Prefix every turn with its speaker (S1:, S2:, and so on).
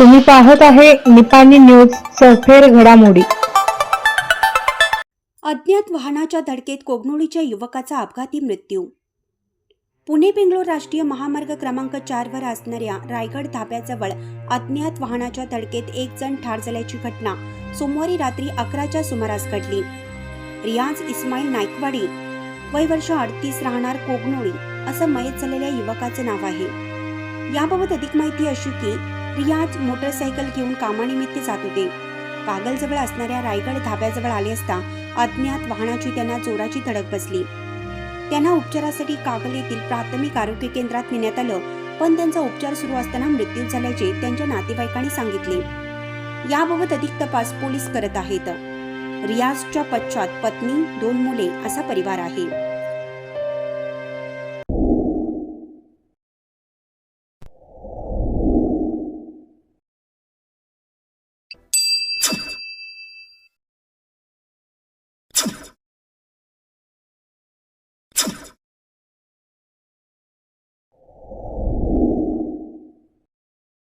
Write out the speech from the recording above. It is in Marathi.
S1: तुम्ही पाहत आहे निपाणी न्यूज सफेर घडामोडी.
S2: अज्ञात वाहनाच्या धडकेत कोगनोळीच्या युवकाचा अपघाती मृत्यू. पुणे बेंगलोर राष्ट्रीय महामार्ग क्रमांक चारवर असणाऱ्या रायगड धाब्याजवळ अज्ञात वाहनाच्या धडकेत एक जण ठार झाल्याची घटना सोमवारी रात्री अकराच्या सुमारास घडली. रियाज इस्माईल नायकवाडी वय वर्ष अडतीस राहणार कोगनोळी असं मयत झालेल्या युवकाचं नाव आहे. याबाबत अधिक माहिती अशी की रियाज मोटरसायकल घेऊन कामानिमित्त जात होते. कागलजवळ असणाऱ्या रायगड धाब्याजवळ आले असता अज्ञात वाहनाची त्यांना जोराची धडक बसली. त्यांना उपचारासाठी कागल येथील प्राथमिक आरोग्य केंद्रात नेण्यात आलं पण त्यांचा उपचार सुरू असताना मृत्यू झाल्याचे त्यांच्या नातेवाईकांनी सांगितले. याबाबत अधिक तपास पोलीस करत आहेत. रियाजच्या पश्चात पत्नी दोन मुले असा परिवार आहे.